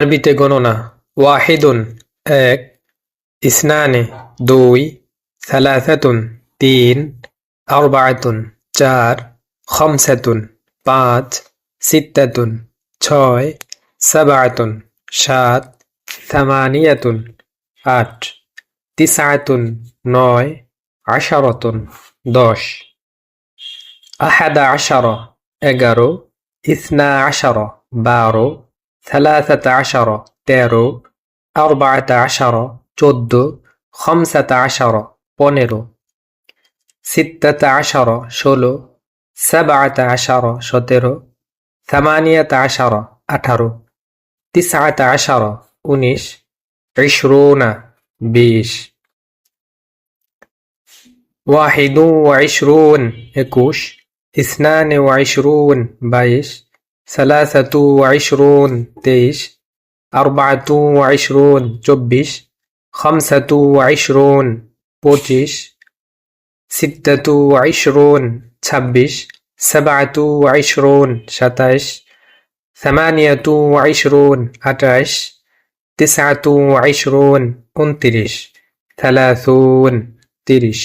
আরবিতে গণনা ওয়াহিদুন এক ইসনানে দুই সালাসাতুন তিন আরবাআতুন চার খমসাতুন পাঁচ সিত্তাতুন ছয় সাবাআতুন সাত থামানিয়াতুন আট তিসআতুন নয় আশারতুন দশ আহাদা আশারা এগারো ইসনা আশারা বারো ثلاثة عشر তেরো أربعة عشر চোদ্দ خمسة عشر পনেরো ستة عشر ষোলো سبعة عشر সতেরো ثمانية عشر আঠারো تسعة عشر উনিশ عشرون বিশ واحد وعشرون একুশ اثنان وعشرون বাইশ ثلاثة وعشرون তেইশ أربعة وعشرون চব্বিশ خمسة وعشرون পঁচিশ ستة وعشرون ছাব্বিশ سبعة وعشرون সাতাইশ ثمانية وعشرون আটাইশ تسعة وعشرون উনত্রিশ ثلاثون তিরিশ